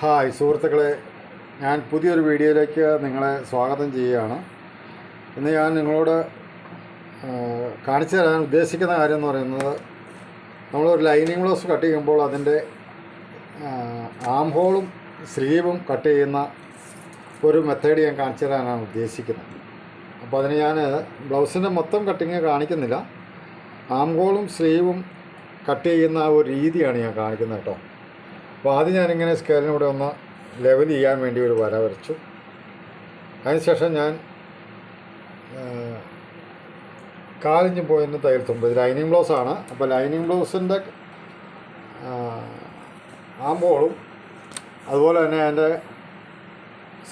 Hi സുഹൃത്തുക്കളെ. ഞാൻ പുതിയൊരു വീഡിയോയിലേക്ക് നിങ്ങളെ സ്വാഗതം ചെയ്യുകയാണ്. ഇന്ന് ഞാൻ നിങ്ങളോട് കാണിച്ചു തരാൻ ഉദ്ദേശിക്കുന്ന കാര്യം എന്ന് പറയുന്നത് നമ്മളൊരു ലൈനിങ് ബ്ലൗസ് കട്ട് ചെയ്യുമ്പോൾ അതിന്റെ ആം ഹോളും സ്ലീവും കട്ട് ചെയ്യുന്ന ഒരു മെത്തേഡ് ഞാൻ കാണിച്ചു തരാനാണ് ഉദ്ദേശിക്കുന്നത്. അപ്പോൾ അതിന് ഞാൻ ബ്ലൗസിന്റെ മൊത്തം കട്ടിങ് കാണിക്കുന്നില്ല. ആം ഹോളും സ്ലീവും കട്ട് ചെയ്യുന്ന ആ ഒരു രീതിയാണ് ഞാൻ കാണിക്കുന്നത് കേട്ടോ. അപ്പോൾ ആദ്യം ഞാനിങ്ങനെ സ്കെയിലിനൂടെ ഒന്ന് ലെവൽ ചെയ്യാൻ വേണ്ടി ഒരു വര വരച്ചു. അതിനുശേഷം ഞാൻ കാലിഞ്ച് തയ്യൽ തുമ്പ് ഇത് ലൈനിങ് ബ്ലൗസ് ആണ്. അപ്പോൾ ലൈനിങ് ബ്ലൗസിന്റെ ആമ്പോളും അതുപോലെ തന്നെ അതിന്റെ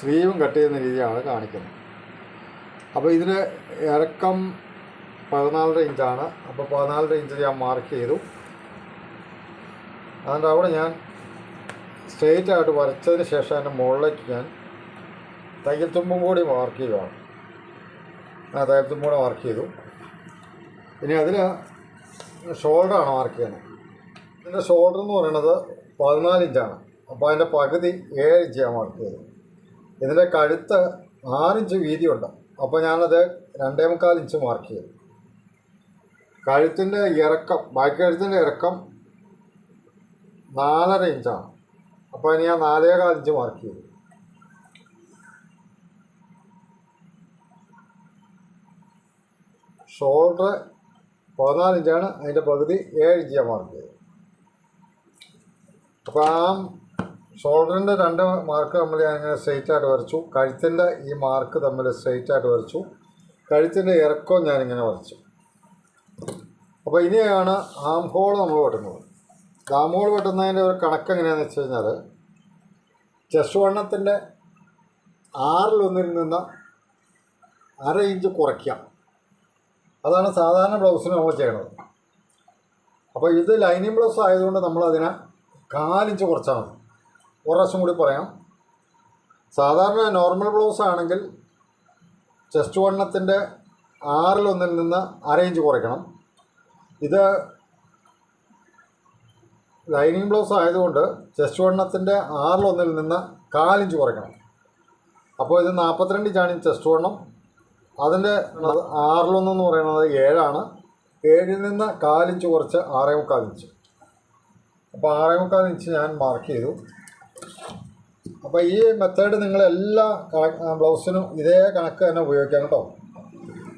സ്ലീവും കട്ട് ചെയ്യുന്ന രീതിയാണ് കാണിക്കുന്നത്. അപ്പോൾ ഇതിന് ഇറക്കം പതിനാലര ഇഞ്ചാണ് അപ്പോൾ പതിനാലര ഇഞ്ച് ഞാൻ മാർക്ക് ചെയ്തു. അതുകൊണ്ട് അവിടെ ഞാൻ സ്ട്രെയിറ്റ് ആയിട്ട് വരച്ചതിന് ശേഷം അതിന്റെ മുകളിലേക്ക് ഞാൻ തയ്യൽ തുമ്പും കൂടി മാർക്ക് ചെയ്യുകയാണ് ആ തയ്യൽ തുമ്പും കൂടെ മാർക്ക് ചെയ്തു. ഇനി അതിൽ ഷോൾഡറാണ് മാർക്ക് ചെയ്യുന്നത്. ഇതിന്റെ ഷോൾഡർ എന്ന് പറയുന്നത് പതിനാല് ഇഞ്ചാണ്. അപ്പോൾ അതിന്റെ പകുതി ഏഴ് ഇഞ്ച് ഞാൻ മാർക്ക് ചെയ്തു ഇതിന്റെ കഴുത്ത് ആറിഞ്ച് വീതിയുണ്ട്. അപ്പോൾ ഞാനത് രണ്ടേ മുക്കാൽ ഇഞ്ച് മാർക്ക് ചെയ്തു. കഴുത്തിന്റെ ഇറക്കം ബാക്കി കഴുത്തിന്റെ ഇറക്കം നാലര ഇഞ്ചാണ്. അപ്പോൾ ഇനി ഞാൻ നാലേ ഇഞ്ച് മാർക്ക് ചെയ്തു. ഷോൾഡർ പതിനാലിഞ്ചാണ് അതിന്റെ പകുതി ഏഴ് ഇഞ്ച് ഞാൻ മാർക്ക് ചെയ്തു. അപ്പോൾ ആ ഷോൾഡറിന്റെ രണ്ട് മാർക്ക് നമ്മൾ ഇങ്ങനെ സ്ട്രെയിറ്റ് ആയിട്ട് വരച്ചു. കഴുത്തിന്റെ ഈ മാർക്ക് തമ്മിൽ സ്ട്രെയിറ്റ് ആയിട്ട് വരച്ചു. കഴുത്തിന്റെ ഇറക്കവും ഞാനിങ്ങനെ വരച്ചു. അപ്പോൾ ഇനിയാണ് ആം ഹോൾ നമ്മൾ വെട്ടുന്നത്. ആം ഹോൾ വെട്ടുന്നതിന്റെ ഒരു കണക്ക് എങ്ങനെയാണെന്ന് വെച്ച് കഴിഞ്ഞാൽ ചെസ്റ്റ് വണ്ണത്തിന്റെ ആറിലൊന്നിൽ നിന്ന് അര ഇഞ്ച് കുറയ്ക്കാം. അതാണ് സാധാരണ ബ്ലൗസിന് നമ്മൾ ചെയ്യണത്. അപ്പോൾ ഇത് ലൈനിങ് ബ്ലൗസ് ആയതുകൊണ്ട് നമ്മളതിനെ കാലിഞ്ച് കുറച്ചാൽ മതി. ഒരു കൂടി പറയാം. സാധാരണ നോർമൽ ബ്ലൗസ് ആണെങ്കിൽ ചെസ്റ്റ് വണ്ണത്തിന്റെ ആറിലൊന്നിൽ നിന്ന് അര ഇഞ്ച് കുറയ്ക്കണം. ഇത് ലൈനിങ് ബ്ലൗസ് ആയതുകൊണ്ട് ചെസ്റ്റ് വണ്ണത്തിന്റെ ആറിലൊന്നിൽ നിന്ന് കാലിഞ്ച് കുറയ്ക്കണം. അപ്പോൾ ഇത് നാൽപ്പത്തിരണ്ട് ഇഞ്ചാണ് ചെസ്റ്റ് വണ്ണം അതിന്റെ ആറിലൊന്ന് എന്ന് പറയുന്നത് ഏഴാണ്. ഏഴിൽ നിന്ന് കാലിഞ്ച് കുറച്ച് ആറേ മുക്കാൽ ഇഞ്ച്. അപ്പോൾ ആറേ മുക്കാൽ ഇഞ്ച് ഞാൻ മാർക്ക് ചെയ്തു. അപ്പോൾ ഈ മെത്തേഡ് നിങ്ങൾ എല്ലാ ബ്ലൗസിനും ഇതേ കണക്ക് തന്നെ ഉപയോഗിക്കാം കേട്ടോ.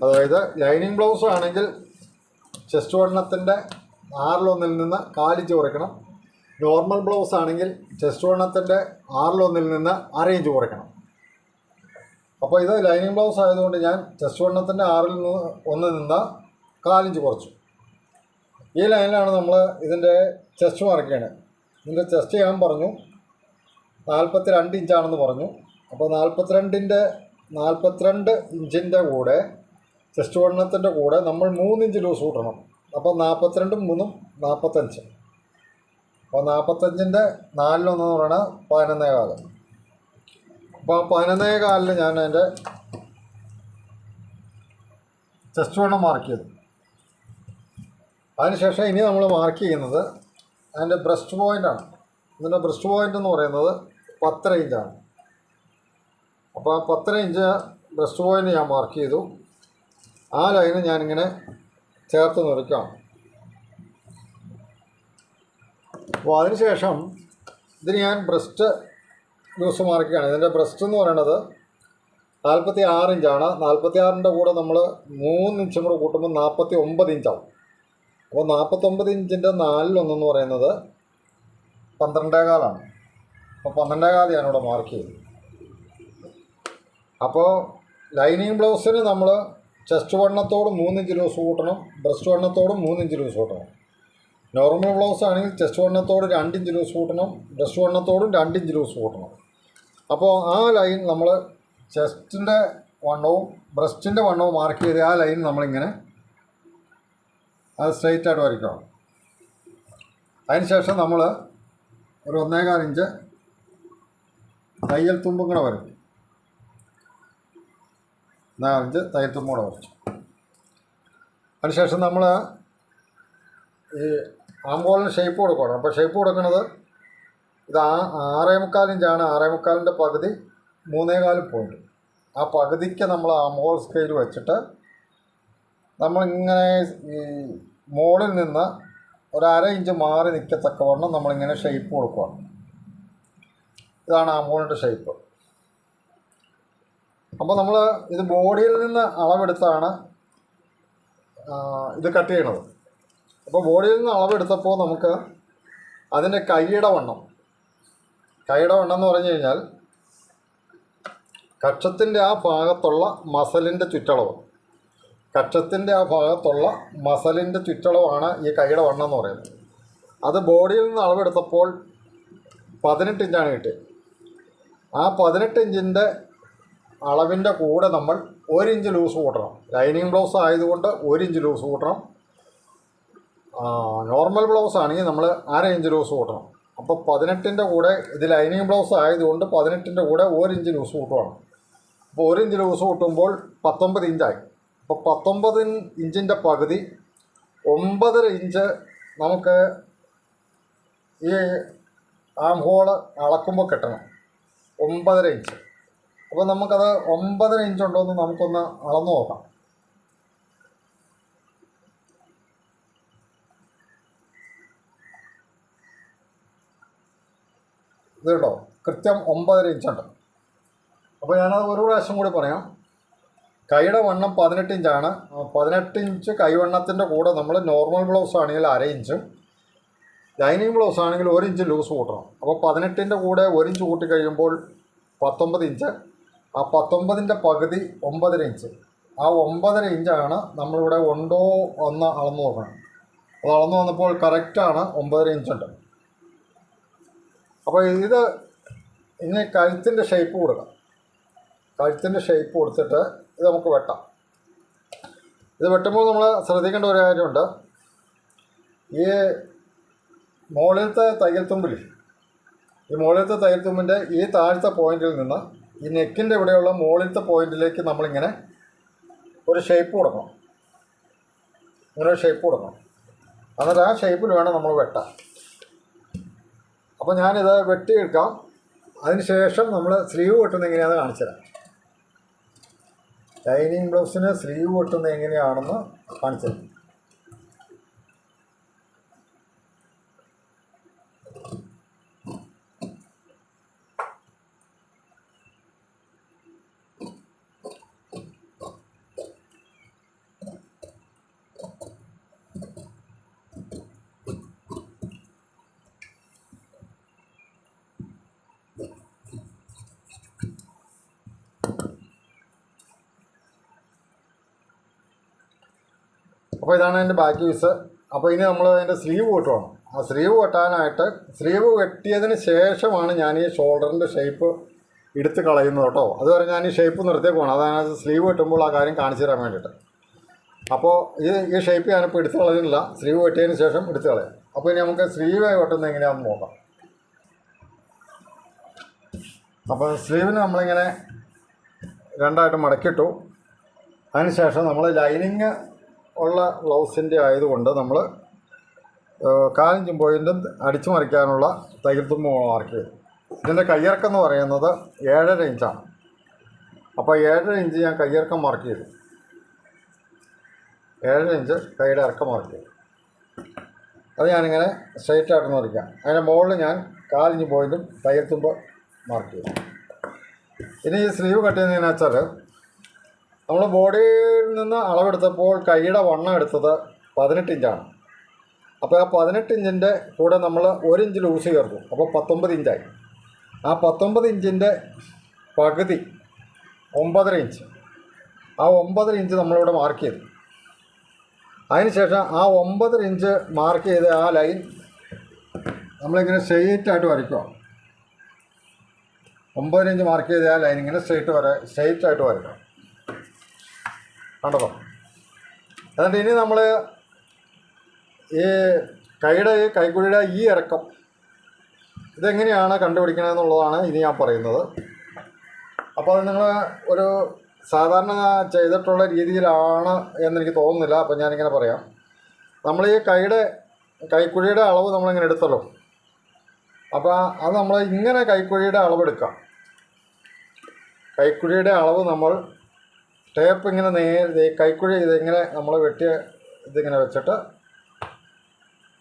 അതായത് ലൈനിങ് ബ്ലൗസ് ആണെങ്കിൽ ചെസ്റ്റ് വണ്ണത്തിന്റെ ആറിലൊന്നിൽ നിന്ന് കാലിഞ്ച് കുറയ്ക്കണം. നോർമൽ ബ്ലൗസ് ആണെങ്കിൽ ചെസ്റ്റ് വണ്ണത്തിന്റെ ആറിലൊന്നിൽ നിന്ന് അര ഇഞ്ച് കുറയ്ക്കണം. അപ്പോൾ ഇത് ലൈനിങ് ബ്ലൗസ് ആയതുകൊണ്ട് ഞാൻ ചെസ്റ്റ് വണ്ണത്തിന്റെ ആറിൽ നിന്ന് ഒന്നിൽ നിന്ന് കാലിഞ്ച് കുറച്ചു. ഈ ലൈനിലാണ് നമ്മൾ ഇതിന്റെ ചെസ്റ്റ് മാർക്ക് ഇതിന്റെ ചെസ്റ്റ് ഞാൻ പറഞ്ഞു നാൽപ്പത്തി രണ്ട് ഇഞ്ചാണെന്ന് പറഞ്ഞു. അപ്പോൾ നാൽപ്പത്തിരണ്ടിന്റെ നാൽപ്പത്തിരണ്ട് ഇഞ്ചിന്റെ കൂടെ ചെസ്റ്റ് വണ്ണത്തിന്റെ കൂടെ നമ്മൾ മൂന്നിഞ്ച് ലൂസ് കൂട്ടണം. അപ്പോൾ നാൽപ്പത്തിരണ്ടും മൂന്നും നാൽപ്പത്തഞ്ച് അപ്പോൾ നാൽപ്പത്തഞ്ചിന്റെ നാലിലൊന്നെന്ന് പറയുന്നത് പതിനൊന്നേ കാലം. അപ്പോൾ പതിനൊന്നേ കാലിൽ ഞാൻ എന്റെ ചെസ്റ്റ് വണ്ണം മാർക്ക് ചെയ്തു. അതിനുശേഷം ഇനി നമ്മൾ മാർക്ക് ചെയ്യുന്നത് അതിന്റെ ബ്രസ്റ്റ് പോയിന്റാണ് ഇതിന്റെ ബ്രസ്റ്റ് പോയിന്റ് എന്ന് പറയുന്നത് പത്തര ഇഞ്ചാണ് അപ്പോൾ ആ പത്തര ഇഞ്ച് ബ്രസ്റ്റ് പോയിന്റ് ഞാൻ മാർക്ക് ചെയ്തു. ആ ലൈന് ഞാനിങ്ങനെ ചേർത്ത് നിറയ്ക്കാം അപ്പോൾ അതിനുശേഷം ഇതിന് ഞാൻ ബ്രസ്റ്റ് ലൂസ് മാർക്കുകയാണ്. ഇതിന്റെ ബ്രസ്റ്റ് എന്ന് പറയുന്നത് നാൽപ്പത്തി ആറ് ഇഞ്ചാണ്. നാൽപ്പത്തി ആറിന്റെ കൂടെ നമ്മൾ മൂന്ന് ഇഞ്ചും കൂടെ കൂട്ടുമ്പോൾ നാൽപ്പത്തി ഒമ്പത് ഇഞ്ചാവും. അപ്പോൾ നാൽപ്പത്തൊമ്പത് ഇഞ്ചിന്റെ നാലിലൊന്നെന്ന് പറയുന്നത് പന്ത്രണ്ടേകാലാണ്. അപ്പോൾ പന്ത്രണ്ടേകാൽ ഞാനിവിടെ മാർക്ക് ചെയ്തു. അപ്പോൾ ലൈനിങ് ബ്ലൗസിന് നമ്മൾ ചെസ്റ്റ് വണ്ണത്തോട് മൂന്നിഞ്ച് ലൂസ് കൂട്ടണം ബ്രസ്റ്റ് വണ്ണത്തോടും മൂന്നിഞ്ച് ലൂസ് കൂട്ടണം. നോർമൽ ബ്ലൗസ് ആണെങ്കിൽ ചെസ്റ്റ് വണ്ണത്തോട് രണ്ടിഞ്ച് ലൂസ് കൂട്ടണം ബ്രസ്റ്റ് വണ്ണത്തോടും രണ്ടിഞ്ച് ലൂസ് കൂട്ടണം. അപ്പോൾ ആ ലൈൻ നമ്മൾ ചെസ്റ്റിന്റെ വണ്ണവും ബ്രസ്റ്റിന്റെ വണ്ണവും മാർക്ക് ചെയ്ത് ആ ലൈൻ നമ്മളിങ്ങനെ അത് സ്ട്രെയിറ്റ് ആയിട്ട് വരയ്ക്കണം. അതിനുശേഷം നമ്മൾ ഒരു ഒന്നേകാൽ ഇഞ്ച് തയ്യൽ തുമ്പും കൂടെ വരയ്ക്കും. നാലഞ്ച് തുമ്പും കൂടെ കുറച്ചു അതിനുശേഷം നമ്മൾ ഈ ആമ്പോളിന് ഷേപ്പ് കൊടുക്കണം. അപ്പോൾ ഷേപ്പ് കൊടുക്കുന്നത് ഇത് ആ ആറേ മുക്കാൽ ഇഞ്ചാണ് ആറേ മുക്കാലിന്റെ പകുതി മൂന്നേകാൽ പോയിന്റ് ആ പകുതിക്ക് നമ്മൾ ആ സ്കെയിൽ വെച്ചിട്ട് നമ്മളിങ്ങനെ ഈ മോളിൽ നിന്ന് ഒരു ഇഞ്ച് മാറി നിൽക്കത്തക്കവണ്ണം നമ്മളിങ്ങനെ ഷേപ്പ് കൊടുക്കുകയാണ് ഇതാണ് ആ മോളിന്റെ ഷേപ്പ് അപ്പോൾ നമ്മൾ ഇത് ബോഡിയിൽ നിന്ന് അളവെടുത്താണ് ഇത് കട്ട് ചെയ്യണത്. അപ്പോൾ ബോഡിയിൽ നിന്ന് അളവെടുത്തപ്പോൾ നമുക്ക് അതിന്റെ കൈയുടെ വണ്ണം കൈയുടെ വണ്ണം എന്ന് പറഞ്ഞു കഴിഞ്ഞാൽ കക്ഷത്തിന്റെ ആ ഭാഗത്തുള്ള മസലിന്റെ ചുറ്റളവ്. കക്ഷത്തിന്റെ ആ ഭാഗത്തുള്ള മസലിന്റെ ചുറ്റളവാണ് ഈ കൈയുടെ വണ്ണം എന്ന് പറയുന്നത്. അത് ബോഡിയിൽ നിന്ന് അളവെടുത്തപ്പോൾ പതിനെട്ട് ഇഞ്ചാണ് കിട്ടിയത്. ആ പതിനെട്ട് ഇഞ്ചിന്റെ അളവിന്റെ കൂടെ നമ്മൾ ഒരു ഇഞ്ച് ലൂസ് കൂട്ടണം. ലൈനിങ് ബ്ലൗസ് ആയതുകൊണ്ട് ഒരു ഇഞ്ച് ലൂസ് കൂട്ടണം. നോർമൽ ബ്ലൗസ് ആണെങ്കിൽ നമ്മൾ അര ഇഞ്ച് ലൂസ് കൂട്ടണം. അപ്പോൾ പതിനെട്ടിന്റെ കൂടെ ഇത് ലൈനിങ് ബ്ലൗസ് ആയതുകൊണ്ട് പതിനെട്ടിന്റെ കൂടെ ഒരു ഇഞ്ച് ലൂസ് കൂട്ടുവാണ്. അപ്പോൾ ഒരു ഇഞ്ച് ലൂസ് കൂട്ടുമ്പോൾ പത്തൊമ്പത് ഇഞ്ചായി. അപ്പോൾ പത്തൊമ്പത് ഇഞ്ചിന്റെ പകുതി ഒമ്പതര ഇഞ്ച് നമുക്ക് ഈ ആം ഹോൾ അളക്കുമ്പോൾ കിട്ടണം. ഒമ്പതര ഇഞ്ച്. അപ്പോൾ നമുക്കത് ഒമ്പതര ഇഞ്ച് ഉണ്ടോ എന്ന് നമുക്കൊന്ന് അളന്നു നോക്കാം. ഇത് കേട്ടോ കൃത്യം ഒമ്പതര ഇഞ്ചുണ്ട് അപ്പോൾ ഞാനത് ഒരു പ്രാവശ്യം കൂടി പറയാം. കൈയുടെ വണ്ണം പതിനെട്ട് ഇഞ്ചാണ് പതിനെട്ട് ഇഞ്ച് കൈവണ്ണത്തിന്റെ കൂടെ നമ്മൾ നോർമൽ ബ്ലൗസ് ആണെങ്കിൽ അര ഇഞ്ചും ലൈനിങ് ബ്ലൗസ് ആണെങ്കിൽ ഒരു ഇഞ്ച് ലൂസ് കൂട്ടണം അപ്പോൾ പതിനെട്ടിന്റെ കൂടെ ഒരു ഇഞ്ച് കൂട്ടി കഴിയുമ്പോൾ പത്തൊമ്പത് ഇഞ്ച് ആ പത്തൊമ്പതിന്റെ പകുതി ഒമ്പതര ഇഞ്ച്. ആ ഒമ്പതര ഇഞ്ചാണ് നമ്മളിവിടെ ഉണ്ടോ എന്ന് അളന്നു നോക്കണം. അത് അളന്നു വന്നപ്പോൾ കറക്റ്റാണ് ഒമ്പതര ഇഞ്ചുണ്ട് അപ്പോൾ ഇത് ഇനി കഴുത്തിന്റെ ഷേപ്പ് കൊടുക്കാം. കഴുത്തിന്റെ ഷേപ്പ് കൊടുത്തിട്ട് ഇത് നമുക്ക് വെട്ടാം. ഇത് വെട്ടുമ്പോൾ നമ്മൾ ശ്രദ്ധിക്കേണ്ട ഒരു കാര്യമുണ്ട്. ഈ മുകളിലത്തെ തയ്യൽ തുമ്പിൽ ഈ മുകളിലത്തെ തയ്യൽ തുമ്പിന്റെ ഈ താഴ്ത്ത പോയിന്റിൽ നിന്ന് ഈ നെക്കിന്റെ ഇവിടെയുള്ള മുകളിലത്തെ പോയിന്റിലേക്ക് നമ്മളിങ്ങനെ ഒരു ഷേപ്പ് കൊടുക്കണം. ഇങ്ങനെ ഒരു ഷേപ്പ് കൊടുക്കണം. എന്നിട്ട് ആ ഷേപ്പിൽ വേണം നമ്മൾ വെട്ടാൻ. അപ്പോൾ ഞാനിത് വെട്ടിയെടുക്കാം. അതിന് ശേഷം നമ്മൾ സ്ലീവ് വെട്ടുന്നത് എങ്ങനെയാണെന്ന് കാണിച്ചുതരാം ലൈനിങ് ബ്ലൗസിന് സ്ലീവ് വെട്ടുന്നത് എങ്ങനെയാണെന്ന് കാണിച്ചു അപ്പോൾ ഇതാണ് അതിന്റെ ബാക്ക് പീസ് അപ്പോൾ ഇനി നമ്മൾ അതിന്റെ സ്ലീവ് വെട്ടുവാണ് ആ സ്ലീവ് വെട്ടാനായിട്ട് സ്ലീവ് വെട്ടിയതിന് ശേഷമാണ് ഞാൻ ഈ ഷോൾഡറിന്റെ ഷേപ്പ് എടുത്ത് കളയുന്നത് കേട്ടോ. അതുവരെ ഞാൻ ഈ ഷേപ്പ് നിർത്തിയേക്കുവാണ് അതാണ് സ്ലീവ് വെട്ടുമ്പോൾ ആ കാര്യം കാണിച്ചു തരാൻ വേണ്ടിയിട്ട്. അപ്പോൾ ഈ ഈ ഷേപ്പ് ഞാനിപ്പോൾ എടുത്ത് കളയുന്നില്ല സ്ലീവ് വെട്ടിയതിന് ശേഷം എടുത്ത് കളയാം. അപ്പോൾ ഇനി നമുക്ക് സ്ലീവ് വെട്ടുന്നത് എങ്ങനെയാണെന്ന് നോക്കാം. അപ്പോൾ സ്ലീവിന് നമ്മളിങ്ങനെ രണ്ടായിട്ട് മടക്കിയിട്ടു. അതിന് ശേഷം നമ്മൾ ലൈനിങ് ഉള്ള ബ്ലൗസിന്റെ ആയതുകൊണ്ട് നമ്മൾ കാലഞ്ചും പോയിന്റും അടിച്ചു മറിക്കാനുള്ള തയ്യൽ തുമ്പ് മാർക്ക് ചെയ്തു ഇതിന്റെ കയ്യിറക്കം എന്ന് പറയുന്നത് ഏഴര ഇഞ്ചാണ്. അപ്പോൾ ഏഴര ഇഞ്ച് ഞാൻ കയ്യിറക്കം മാർക്ക് ചെയ്തു. ഏഴര ഇഞ്ച് കൈയുടെ ഇറക്കം മാർക്ക് ചെയ്തു. അത് ഞാനിങ്ങനെ സ്ട്രെയിറ്റ് ആയിട്ട് മുറിക്കാം. അതിന്റെ മുകളിൽ ഞാൻ കാലിഞ്ച് പോയിന്റും തയ്യൽ തുമ്പ് മാർക്ക് ചെയ്തു. ഇനി ഈ സ്ലീവ് കട്ട് ചെയ്യുന്നതെന്ന് വെച്ചാൽ നമ്മൾ ബോഡിയിൽ നിന്ന് അളവെടുത്തപ്പോൾ കൈയുടെ വണ്ണം എടുത്തത് പതിനെട്ട് ഇഞ്ചാണ് അപ്പോൾ ആ പതിനെട്ട് ഇഞ്ചിന്റെ കൂടെ നമ്മൾ ഒരു ഇഞ്ച് ലൂസ് ചേർത്തു. അപ്പോൾ പത്തൊമ്പത് ഇഞ്ചായി ആ പത്തൊമ്പത് ഇഞ്ചിന്റെ പകുതി ഒമ്പതര ഇഞ്ച് ആ ഒമ്പതര ഇഞ്ച് നമ്മളിവിടെ മാർക്ക് ചെയ്തു. അതിനുശേഷം ആ ഒമ്പതര ഇഞ്ച് മാർക്ക് ചെയ്ത് ആ ലൈൻ നമ്മളിങ്ങനെ സ്ട്രെയിറ്റ് ആയിട്ട് വരയ്ക്കുക ഒമ്പതര ഇഞ്ച് മാർക്ക് ചെയ്ത് ആ ലൈൻ ഇങ്ങനെ സ്ട്രെയിറ്റ് വര സ്ട്രെയിറ്റ് ആയിട്ട് വരയ്ക്കണം കണ്ടോ എന്നിട്ട് ഇനി നമ്മൾ ഈ കൈയുടെ ഈ കൈക്കുഴിയുടെ ഈ ഇറക്കം ഇതെങ്ങനെയാണ് കണ്ടുപിടിക്കണമെന്നുള്ളതാണ് ഇനി ഞാൻ പറയുന്നത്. അപ്പോൾ അത് നിങ്ങൾ ഒരു സാധാരണ ചെയ്തിട്ടുള്ള രീതിയിലാണ് എന്നെനിക്ക് തോന്നുന്നില്ല. അപ്പം ഞാനിങ്ങനെ പറയാം. നമ്മൾ ഈ കൈയുടെ കൈക്കുഴിയുടെ അളവ് നമ്മളിങ്ങനെ എടുത്തല്ലോ. അപ്പോൾ അത് നമ്മൾ ഇങ്ങനെ കൈക്കുഴിയുടെ അളവെടുക്കാം. കൈക്കുഴിയുടെ അളവ് നമ്മൾ ടേപ്പ് ഇങ്ങനെ നേരെ കൈക്കുഴി ഇതിങ്ങനെ നമ്മൾ വെട്ടിയ ഇതിങ്ങനെ വെച്ചിട്ട്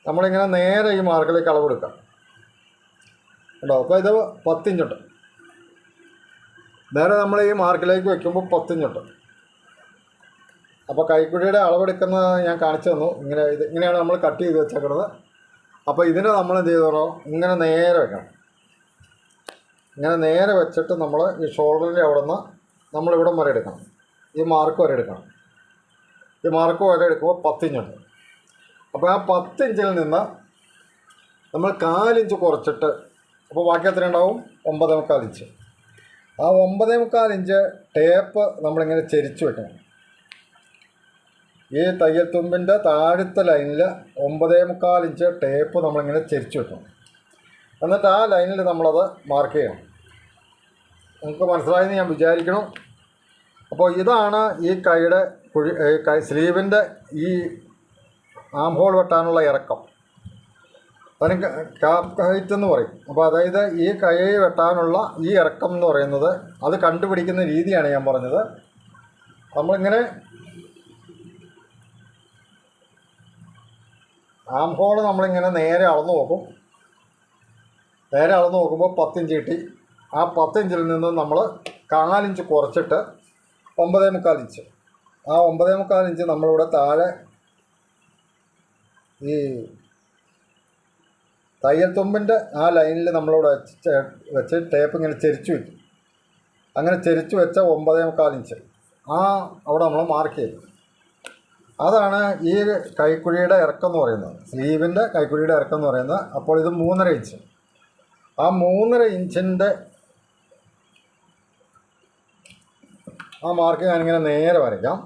നമ്മളിങ്ങനെ നേരെ ഈ മാർക്കിലേക്ക് അളവെടുക്കാം കേട്ടോ അപ്പോൾ ഇത് പത്തിഞ്ചുണ്ട് നേരെ നമ്മൾ ഈ മാർക്കിലേക്ക് വെക്കുമ്പോൾ പത്തിഞ്ചുണ്ട് അപ്പോൾ കൈക്കുഴിയുടെ അളവെടുക്കുന്ന ഞാൻ കാണിച്ചു തന്നു. ഇങ്ങനെ ഇത് ഇങ്ങനെയാണ് നമ്മൾ കട്ട് ചെയ്ത് വെച്ചേക്കുന്നത് അപ്പോൾ ഇതിനെ നമ്മൾ എന്ത് ചെയ്തോ ഇങ്ങനെ നേരെ വെക്കണം. ഇങ്ങനെ നേരെ വെച്ചിട്ട് നമ്മൾ ഈ ഷോൾഡറിന്റെ അവിടെ നിന്ന് നമ്മളിവിടം വരെ എടുക്കണം ഈ മാർക്ക് വരെ എടുക്കണം. ഈ മാർക്ക് വരെ എടുക്കുമ്പോൾ പത്തിഞ്ചുണ്ട് അപ്പോൾ ആ പത്തിഞ്ചിൽ നിന്ന് നമ്മൾ കാലിഞ്ച് കുറച്ചിട്ട് അപ്പോൾ ബാക്കി എത്ര ഉണ്ടാവും? ഒമ്പതേ മുക്കാൽ ഇഞ്ച്. ആ ഒമ്പതേ മുക്കാൽ ഇഞ്ച് ടേപ്പ് നമ്മളിങ്ങനെ ചെരിച്ച് വെക്കണം. ഈ തയ്യൽ തുമ്പിന്റെ താഴത്തെ ലൈനിൽ ഒമ്പതേ മുക്കാൽ ഇഞ്ച് ടേപ്പ് നമ്മളിങ്ങനെ ചെരിച്ച് വെക്കണം. എന്നിട്ട് ആ ലൈനിൽ നമ്മളത് മാർക്ക് ചെയ്യണം. നമുക്ക് മനസ്സിലായെന്ന് ഞാൻ വിചാരിക്കണം അപ്പോൾ ഇതാണ് ഈ കൈയുടെ കുഴി കൈ സ്ലീവിന്റെ ഈ ആം ഹോൾ വെട്ടാനുള്ള ഇറക്കം. അതിന് ക്യാപ് ഹൈറ്റ് എന്ന് പറയും. അപ്പോൾ അതായത് ഈ കൈ വെട്ടാനുള്ള ഈ ഇറക്കം എന്ന് പറയുന്നത് അത് കണ്ടുപിടിക്കുന്ന രീതിയാണ് ഞാൻ പറഞ്ഞത്. നമ്മളിങ്ങനെ ആം ഹോൾ നമ്മളിങ്ങനെ നേരെ അളന്ന് നോക്കും. നേരെ അളന്ന് നോക്കുമ്പോൾ പത്തിഞ്ച് കിട്ടി. ആ പത്തിഞ്ചിൽ നിന്ന് നമ്മൾ കാലിഞ്ച് കുറച്ചിട്ട് ഒമ്പതേ മുക്കാൽ ഇഞ്ച്. ആ ഒമ്പതേ മുക്കാൽ ഇഞ്ച് നമ്മളിവിടെ താഴെ ഈ തയ്യൽ തുമ്പിന്റെ ആ ലൈനിൽ നമ്മളിവിടെ വെച്ച് ടേപ്പ് ഇങ്ങനെ ചെരിച്ചു വെച്ചു അങ്ങനെ ചെരിച്ചു വെച്ച ഒമ്പതേ മുക്കാൽ ഇഞ്ച്. ആ അവിടെ നമ്മൾ മാർക്ക് ചെയ്തു. അതാണ് ഈ കൈക്കുഴിയുടെ ഇറക്കം എന്ന് പറയുന്നത്. സ്ലീവിന്റെ കൈക്കുഴിയുടെ ഇറക്കം എന്ന് പറയുന്നത്. അപ്പോൾ ഇത് മൂന്നര ഇഞ്ച്. ആ മൂന്നര ഇഞ്ചിന്റെ ആ മാർക്ക് ഞാനിങ്ങനെ നേരെ വരയ്ക്കാം.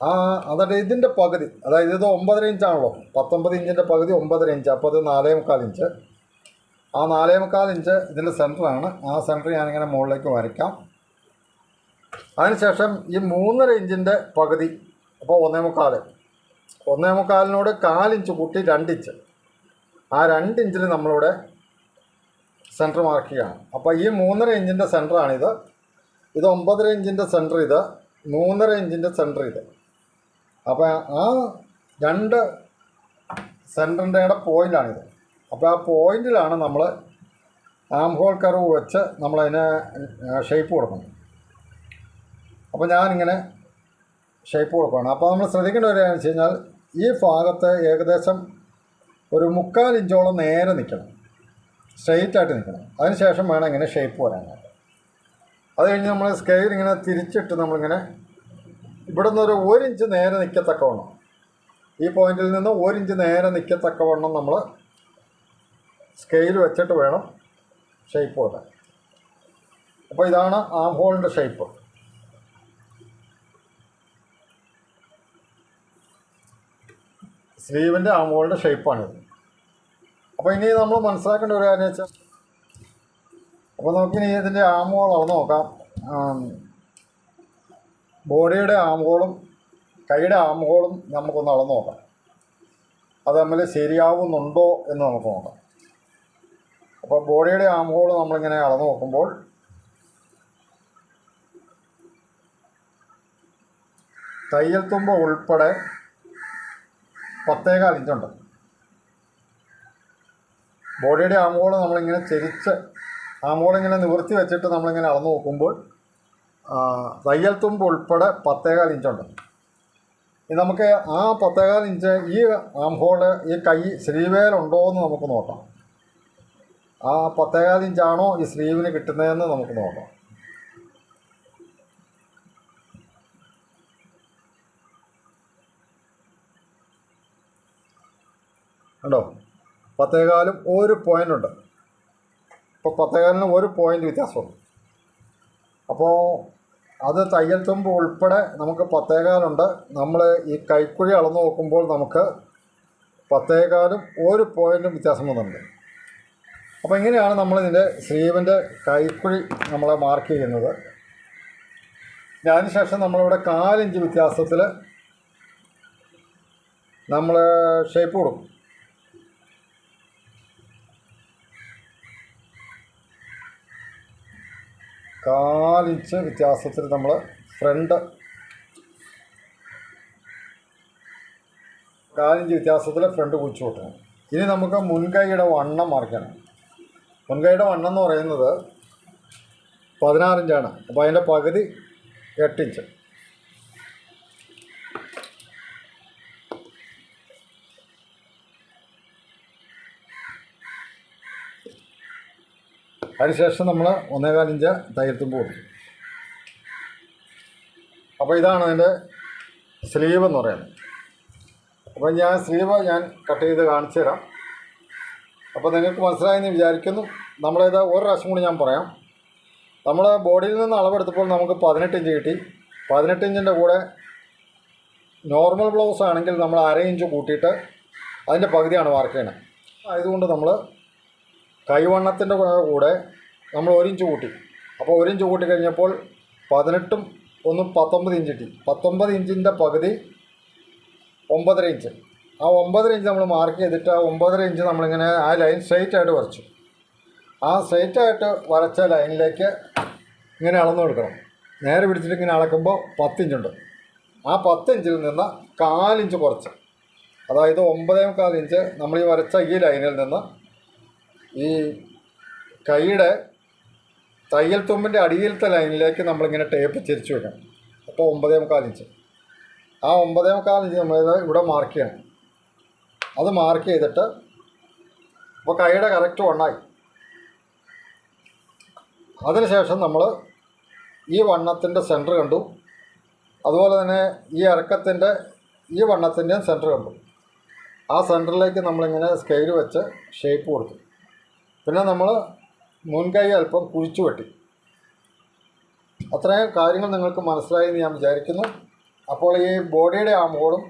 ആ അതായത് ഇതിന്റെ പകുതി അതായത് ഇത് ഒമ്പതര ഇഞ്ചാണല്ലോ പത്തൊമ്പത് ഇഞ്ചിന്റെ പകുതി ഒമ്പതര ഇഞ്ച് അപ്പോൾ അത് നാലേ മുക്കാൽ ഇഞ്ച് ആ നാലേ മുക്കാൽ ഇഞ്ച് ഇതിന്റെ സെന്ററാണ് ആ സെന്റർ ഞാനിങ്ങനെ മുകളിലേക്ക് വരയ്ക്കാം. അതിനുശേഷം ഈ മൂന്നര ഇഞ്ചിന്റെ പകുതി അപ്പോൾ ഒന്നേ മുക്കാൽ. ഒന്നേ മുക്കാലിനോട് കാലിഞ്ച് കൂട്ടി രണ്ടിഞ്ച് ആ രണ്ടിഞ്ചിൽ നമ്മളിവിടെ സെന്റർ മാർക്ക് ചെയ്യുകയാണ് അപ്പോൾ ഈ മൂന്നര ഇഞ്ചിന്റെ സെന്ററാണിത് ഇത് ഒമ്പതര ഇഞ്ചിന്റെ സെന്റർ ഇത്. മൂന്നര ഇഞ്ചിന്റെ സെന്റർ ഇത്. അപ്പോൾ ആ രണ്ട് സെന്ററിന്റെ പോയിന്റാണിത് അപ്പോൾ ആ പോയിന്റിലാണ് നമ്മൾ ആം ഹോൾ കർവ് വെച്ച് നമ്മളതിന് ഷേപ്പ് കൊടുക്കണം അപ്പോൾ ഞാനിങ്ങനെ ഷേപ്പ് കൊടുക്കുകയാണ്. അപ്പോൾ നമ്മൾ ശ്രദ്ധിക്കേണ്ട ഒരു കാര്യം വെച്ച് കഴിഞ്ഞാൽ ഈ ഭാഗത്ത് ഏകദേശം ഒരു മുക്കാൽ ഇഞ്ചോളം നേരെ നിൽക്കണം. സ്ട്രെയിറ്റ് ആയിട്ട് നിൽക്കണം അതിനുശേഷം വേണം ഇങ്ങനെ ഷേപ്പ് വരാനായിട്ട്. അത് കഴിഞ്ഞ് നമ്മൾ സ്കെയിൽ ഇങ്ങനെ തിരിച്ചിട്ട് നമ്മളിങ്ങനെ ഇവിടെ നിന്ന് ഒരു ഒരു ഇഞ്ച് നേരെ നിൽക്കത്തക്കവണ്ണം ഈ പോയിന്റിൽ നിന്ന് ഒരു ഇഞ്ച് നേരെ നിൽക്കത്തക്കവണ്ണം നമ്മൾ സ്കെയിൽ വെച്ചിട്ട് വേണം ഷേപ്പ് വരാൻ അപ്പോൾ ഇതാണ് ആം ഹോളിന്റെ ഷേപ്പ് സ്ലീവിന്റെ ആം ഹോളിന്റെ ഷേപ്പാണിത് അപ്പോൾ ഇനി നമ്മൾ മനസ്സിലാക്കേണ്ട ഒരു കാര്യം വെച്ചാൽ അപ്പോൾ നമുക്കിനി ഇതിന്റെ ആമുകൾ അളന്ന് നോക്കാം. ബോഡിയുടെ ആമുകളും കൈയുടെ ആമുകളും നമുക്കൊന്ന് അളന്ന് നോക്കാം. അത് തമ്മിൽ ശരിയാവുന്നുണ്ടോ എന്ന് നമുക്ക് നോക്കാം. അപ്പോൾ ബോഡിയുടെ ആമുകൾ നമ്മളിങ്ങനെ അളന്ന് നോക്കുമ്പോൾ തയ്യൽ തുമ്പ ഉൾപ്പെടെ പത്തേകാൽ ഇഞ്ചുണ്ട്. ബോഡിയുടെ ആം ഹോൾ നമ്മളിങ്ങനെ ചെരിച്ച് ആം ഹോൾ ഇങ്ങനെ നിവർത്തി വെച്ചിട്ട് നമ്മളിങ്ങനെ അളന്ന് നോക്കുമ്പോൾ തയ്യൽ തുമ്പ് ഉൾപ്പെടെ പത്തേകാൽ ഇഞ്ചുണ്ട്. നമുക്ക് ആ പത്തേകാൽ ഇഞ്ച് ഈ ആംഹോൾ ഈ കൈ സ്ലീവേലുണ്ടോ എന്ന് നമുക്ക് നോക്കാം. ആ പത്തേകാൽ ഇഞ്ചാണോ ഈ സ്ലീവിന് കിട്ടുന്നതെന്ന് നമുക്ക് നോക്കാം. കണ്ടോ? പത്തേകാലും ഒരു പോയിന്റ് ഉണ്ട്. ഇപ്പോൾ പത്തേകാലിന് ഒരു പോയിന്റ് വ്യത്യാസമുണ്ട്. അപ്പോൾ അത് തയ്യൽ തുമ്പ് ഉൾപ്പെടെ നമുക്ക് പത്തേകാലുണ്ട്. നമ്മൾ ഈ കൈക്കുഴി അളന്ന് നോക്കുമ്പോൾ നമുക്ക് പത്തേകാലും ഒരു പോയിന്റും വ്യത്യാസം വന്നിട്ടുണ്ട്. അപ്പോൾ ഇങ്ങനെയാണ് നമ്മളിതിന്റെ സ്ലീവിന്റെ കൈക്കുഴി നമ്മൾ മാർക്ക് ചെയ്യുന്നത്. അതിനുശേഷം നമ്മളിവിടെ കാലിഞ്ച് വ്യത്യാസത്തിൽ നമ്മൾ ഷേപ്പ് കൊടുക്കും. കാലിഞ്ച് വ്യത്യാസത്തിൽ നമ്മൾ ഫ്രണ്ട് കാലിഞ്ച് വ്യത്യാസത്തിൽ ഫ്രണ്ട് കുഴിച്ചു കൊടുക്കണം ഇനി നമുക്ക് മുൻകൈയുടെ വണ്ണം മറിക്കണം. മുൻകൈയുടെ വണ്ണം എന്ന് പറയുന്നത് പതിനാറിഞ്ചാണ്. അപ്പോൾ അതിന്റെ പകുതി എട്ടിഞ്ച്. അതിനുശേഷം നമ്മൾ ഒന്നേകാലിഞ്ച് തയ്യൽത്തുമ്പ് കൊടുക്കും അപ്പോൾ ഇതാണ് അതിന്റെ സ്ലീവ് എന്ന് പറയുന്നത്. അപ്പോൾ ഞാൻ സ്ലീവ് ഞാൻ കട്ട് ചെയ്ത് കാണിച്ചു തരാം. അപ്പോൾ നിങ്ങൾക്ക് മനസ്സിലായെന്ന് വിചാരിക്കുന്നു. നമ്മളിത് ഒരു പ്രാവശ്യം കൂടി ഞാൻ പറയാം. നമ്മൾ ബോഡിയിൽ നിന്ന് അളവെടുത്തപ്പോൾ നമുക്ക് പതിനെട്ട് ഇഞ്ച് കിട്ടി. പതിനെട്ട് ഇഞ്ചിന്റെ കൂടെ നോർമൽ ബ്ലൗസ് ആണെങ്കിൽ നമ്മൾ അര ഇഞ്ച് കൂട്ടിയിട്ട് അതിന്റെ പകുതിയാണ് മാർക്ക് ചെയ്യണത് ആയതുകൊണ്ട് നമ്മൾ കൈവണ്ണത്തിന്റെ കൂടെ നമ്മൾ ഒരു ഇഞ്ച് കൂട്ടി. അപ്പോൾ ഒരു ഇഞ്ച് കൂട്ടി കഴിഞ്ഞപ്പോൾ പതിനെട്ടും ഒന്ന് പത്തൊമ്പത് ഇഞ്ച് കിട്ടി. പത്തൊമ്പത് ഇഞ്ചിന്റെ പകുതി ഒമ്പതര ഇഞ്ച്. ആ ഒമ്പതര ഇഞ്ച് നമ്മൾ മാർക്ക് ചെയ്തിട്ട് ആ ഒമ്പതര ഇഞ്ച് നമ്മളിങ്ങനെ ആ ലൈൻ സ്ട്രെയിറ്റ് ആയിട്ട് വരച്ചു. ആ സ്ട്രെയിറ്റ് ആയിട്ട് വരച്ച ലൈനിലേക്ക് ഇങ്ങനെ അളന്നു കൊടുക്കണം. നേരെ പിടിച്ചിട്ട് ഇങ്ങനെ അളക്കുമ്പോൾ പത്തിഞ്ചുണ്ട് ആ പത്തിഞ്ചിൽ നിന്ന് കാലിഞ്ച് കുറച്ച്. അതായത് ഒമ്പതേ കാലിഞ്ച് നമ്മൾ ഈ വരച്ച ഈ ലൈനിൽ നിന്ന് ഈ കൈയുടെ തയ്യൽ തുമ്പിന്റെ അടിയിലത്തെ ലൈനിലേക്ക് നമ്മളിങ്ങനെ ടേപ്പ് തിരിച്ചു വെക്കണം. അപ്പോൾ ഒമ്പതേ മുക്കാൽ ഇഞ്ച്. ആ ഒമ്പതേ മുക്കാൽ ഇഞ്ച് നമ്മൾ ഇവിടെ മാർക്ക് ചെയ്യണം. അത് മാർക്ക് ചെയ്തിട്ട് അപ്പോൾ കൈയുടെ കറക്റ്റ് വണ്ണായി. അതിനുശേഷം നമ്മൾ ഈ വണ്ണത്തിന്റെ സെന്റർ കണ്ടു. അതുപോലെ തന്നെ ഈ ഇറക്കത്തിന്റെ ഈ വണ്ണത്തിന്റെയും സെന്റർ കണ്ടു. ആ സെന്ററിലേക്ക് നമ്മളിങ്ങനെ സ്കെയിൽ വെച്ച് ഷേപ്പ് കൊടുത്തു. പിന്നെ നമ്മൾ മുൻകൈ അല്പം കുഴിച്ചു വെട്ടി. അത്രയും കാര്യങ്ങൾ നിങ്ങൾക്ക് മനസ്സിലായി എന്ന് ഞാൻ വിചാരിക്കുന്നു. അപ്പോൾ ഈ ബോഡിയുടെ ആംഹോളും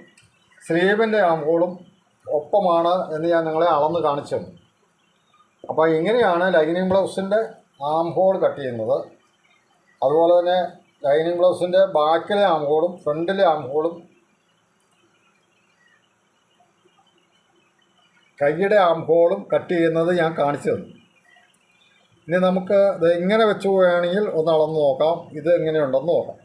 സ്ലീവിന്റെ ആംഹോളും ഒപ്പമാണ് എന്ന് ഞാൻ നിങ്ങളെ അളന്ന് കാണിച്ചു തന്നു അപ്പോൾ ഇങ്ങനെയാണ് ലൈനിങ് ബ്ലൗസിന്റെ ആംഹോൾ കട്ട് ചെയ്യുന്നത്. അതുപോലെ തന്നെ ലൈനിങ് ബ്ലൗസിന്റെ ബാക്കിലെ ആംഹോളും ഫ്രണ്ടിലെ ആം കൈയുടെ ആം ഹോളും കട്ട് ചെയ്യുന്നത് ഞാൻ കാണിച്ചു തന്നു. ഇനി നമുക്ക് ഇത് ഇങ്ങനെ വെച്ച് പോവുകയാണെങ്കിൽ ഒന്ന് അളന്ന് നോക്കാം. ഇത് എങ്ങനെയുണ്ടെന്ന് നോക്കാം.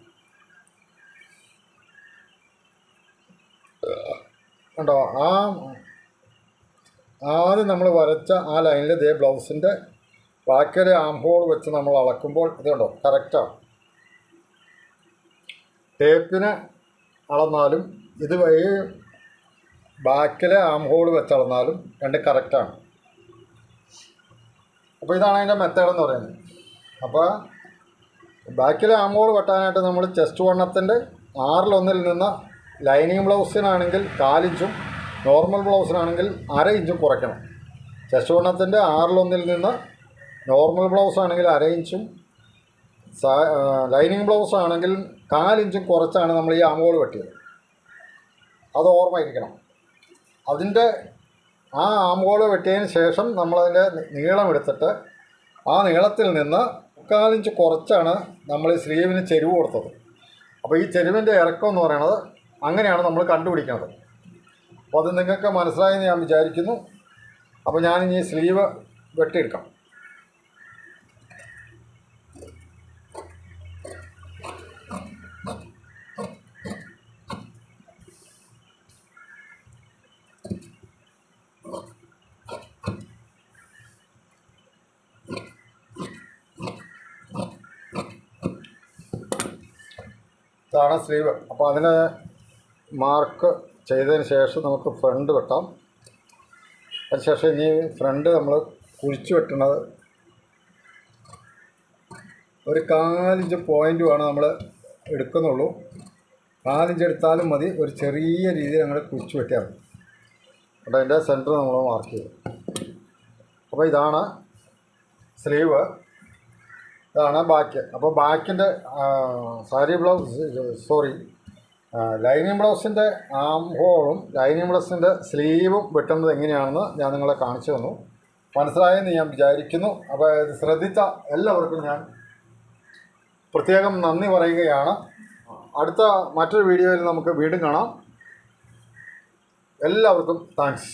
കണ്ടോ? ആ ആദ്യം നമ്മൾ വരച്ച ആ ലൈനിൽ ഇതേ ബ്ലൗസിന്റെ ബാക്കിയുടെ ആം ഹോൾ വെച്ച് നമ്മൾ അളക്കുമ്പോൾ ഇത് കണ്ടോ? കറക്റ്റാണ് ടേപ്പിന് അളന്നാലും ഇത് ഈ ബാക്കിലെ ആം ഹോൾ വെച്ചളന്നാലും രണ്ട് കറക്റ്റാണ് അപ്പോൾ ഇതാണ് അതിന്റെ മെത്തേഡ് എന്ന് പറയുന്നത്. അപ്പോൾ ബാക്കിലെ ആം ഹോൾ വെട്ടാനായിട്ട് നമ്മൾ ചെസ്റ്റ് വണ്ണത്തിന്റെ ആറിലൊന്നിൽ നിന്ന് ലൈനിങ് ബ്ലൗസിനാണെങ്കിൽ കാലിഞ്ചും നോർമൽ ബ്ലൗസിനാണെങ്കിൽ അര ഇഞ്ചും കുറയ്ക്കണം. ചെസ്റ്റ് വണ്ണത്തിന്റെ ആറിലൊന്നിൽ നിന്ന് നോർമൽ ബ്ലൗസ് ആണെങ്കിൽ അര ഇഞ്ചും ലൈനിങ് ബ്ലൗസ് ആണെങ്കിൽ കാലിഞ്ചും കുറച്ചാണ് നമ്മൾ ഈ ആംഹോൾ വെട്ടിയത്. അത് ഓർമ്മയിരിക്കണം അതിന്റെ ആ ആംഹോൾ വെട്ടിയതിന് ശേഷം നമ്മളതിന്റെ നീളം എടുത്തിട്ട് ആ നീളത്തിൽ നിന്ന് മുക്കാലിഞ്ച് കുറച്ചാണ് നമ്മൾ ഈ സ്ലീവിന് ചെരുവ് കൊടുത്തത്. അപ്പോൾ ഈ ചെരുവിന്റെ ഇറക്കം എന്ന് പറയുന്നത് അങ്ങനെയാണ് നമ്മൾ കണ്ടുപിടിക്കുന്നത്. അപ്പോൾ അത് നിങ്ങൾക്ക് മനസ്സിലായെന്ന് ഞാൻ വിചാരിക്കുന്നു. അപ്പോൾ ഞാനിനി സ്ലീവ് വെട്ടിയെടുക്കാം. ഇതാണ് സ്ലീവ്. അപ്പോൾ അതിന് മാർക്ക് ചെയ്തതിന് ശേഷം നമുക്ക് ഫ്രണ്ട് വെട്ടാം. അതിനുശേഷം ഇനി ഫ്രണ്ട് നമ്മൾ കുഴിച്ച് വെട്ടണത് ഒരു കാലിഞ്ച് പോയിന്റുമാണ് നമ്മൾ എടുക്കുന്നുള്ളൂ. കാലിഞ്ച് എടുത്താലും മതി. ഒരു ചെറിയ രീതിയിൽ ഞങ്ങൾ കുഴിച്ച് വെട്ടിയാൽ മതി. അപ്പോൾ അതിന്റെ സെന്റർ നമ്മൾ മാർക്ക് ചെയ്യും അപ്പോൾ ഇതാണ് സ്ലീവ്. ഇതാണ് ബാക്ക്. അപ്പോൾ ബാക്കിന്റെ സാരി ബ്ലൗസ് സോറി ലൈനിങ് ബ്ലൗസിന്റെ ആം ഹോളും ലൈനിങ് ബ്ലൗസിന്റെ സ്ലീവും വെട്ടുന്നത് എങ്ങനെയാണെന്ന് ഞാൻ നിങ്ങളെ കാണിച്ചു തന്നു. മനസ്സിലായെന്ന് ഞാൻ വിചാരിക്കുന്നു. അപ്പോൾ ഇത് ശ്രദ്ധിച്ച എല്ലാവർക്കും ഞാൻ പ്രത്യേകം നന്ദി പറയുകയാണ്. അടുത്ത മറ്റൊരു വീഡിയോയിൽ നമുക്ക് വീണ്ടും കാണാം. എല്ലാവർക്കും താങ്ക്സ്